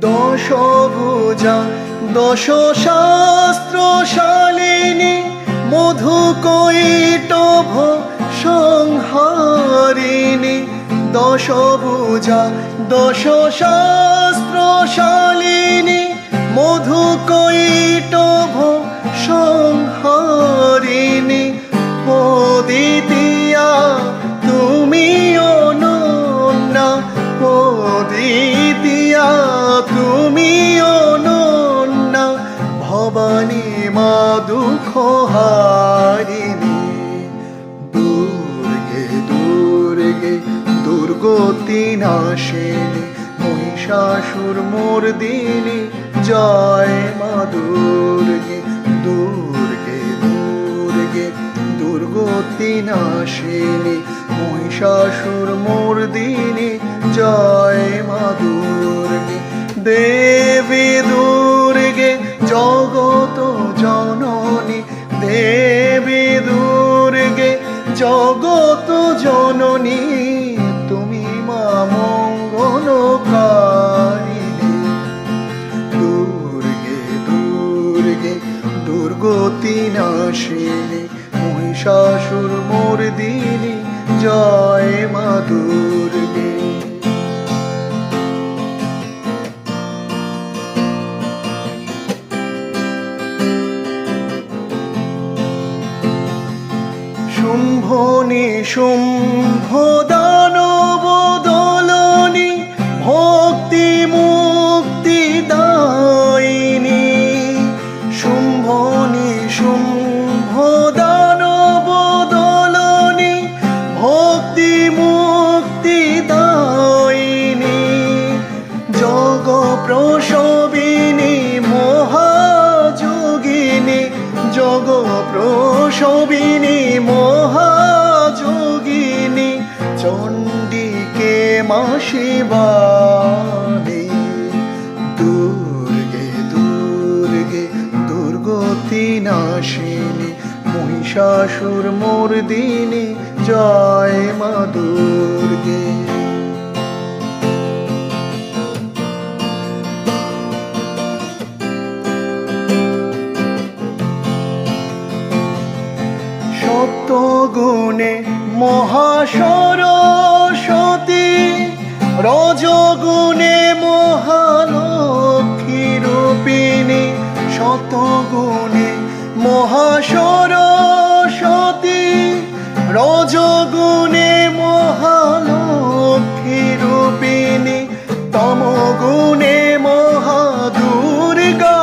দশভুজা দশ শাস্ত্র শালিনী মধু কৈটভ সংহারিণী। দশভুজা দশ শাস্ত্র শালিনী মধু কৈটভ সংহারিণী মা দুঃখ হারিণী দুর্গে দুর্গে, দুর্গতি নাশিনী মহিষাসুর মর্দিনী জয় মা দুর্গে দুর্গে দুর্গে, দুর্গতি নাশিনী মহিষাসুর মর্দিনী জয় মা দুর্গে, দেবী দুর্গে, জগত জননী, দেবী দুর্গে জগত জননী, তুমি মা মঙ্গলকারিণী। দুর্গে দুর্গে, দুর্গতি নাশিনী, মহিষাসুর মর্দিনী জয় মা শুম্ভ নিশুম্ভ দানব মা শিবানী দুর্গে দুর্গে দুর্গতি নাশিনী মহিষাসুর মর্দিনী জয় মা দুর্গে। সত্যগুণে মহাসরস্বতী রজগুণে মহালক্ষ্মী রূপিণী সত্যগুণে মহাসরস্বতী। রজগুণে মহালক্ষ্মী রূপিণী, তমগুণে মহাদুর্গা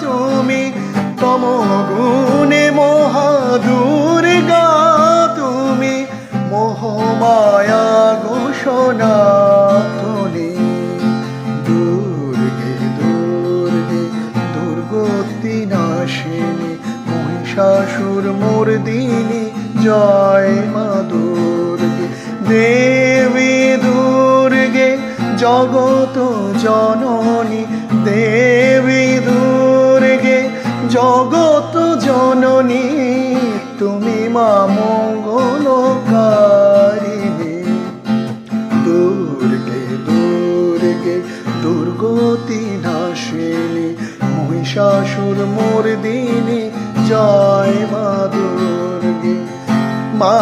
তুমি। তমগুণে মহাদুর্গা তুমি। মোহমায়া ঘোষণাতনে মহিষাসুর মর্দিনী জয় মা দুর্গে। দেবী দুর্গে, জগত জননী। দেবী দুর্গে, জগত জননী, তুমি মা মঙ্গলকারিণী। দুর্গে দুর্গে, দুর্গতি নাশিনী, মহিষাসুর মর্দিনী জয় মা দুর্গে। মা